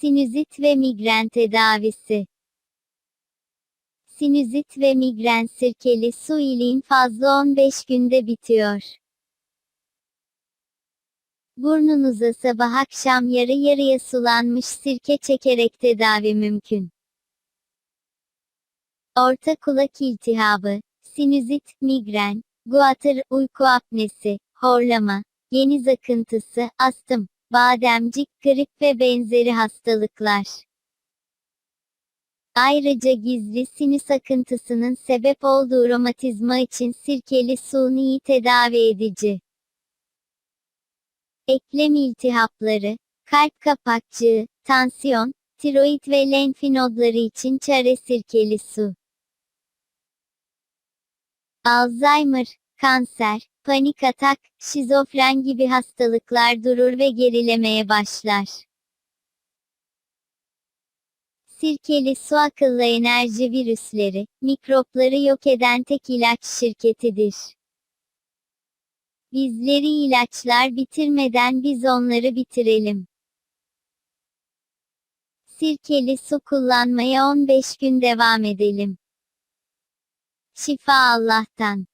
Sinüzit ve migren tedavisi. Sinüzit ve migren sirkeli su ile infazlı 15 günde bitiyor. Burnunuza sabah akşam yarı yarıya sulanmış sirke çekerek tedavi mümkün. Orta kulak iltihabı, sinüzit, migren, guatr, uyku apnesi, horlama, geniz akıntısı, astım, bademcik, grip ve benzeri hastalıklar. Ayrıca gizli sinüs akıntısının sebep olduğu romatizma için sirkeli suni tedavi edici. Eklem iltihapları, kalp kapakçığı, tansiyon, tiroid ve lenf nodları için çare sirkeli su. Alzheimer, kanser, panik atak, şizofren gibi hastalıklar durur ve gerilemeye başlar. Sirkeli su akıllı enerji virüsleri, mikropları yok eden tek ilaç şirketidir. Bizleri ilaçlar bitirmeden biz onları bitirelim. Sirkeli su kullanmaya 15 gün devam edelim. Şifa Allah'tan.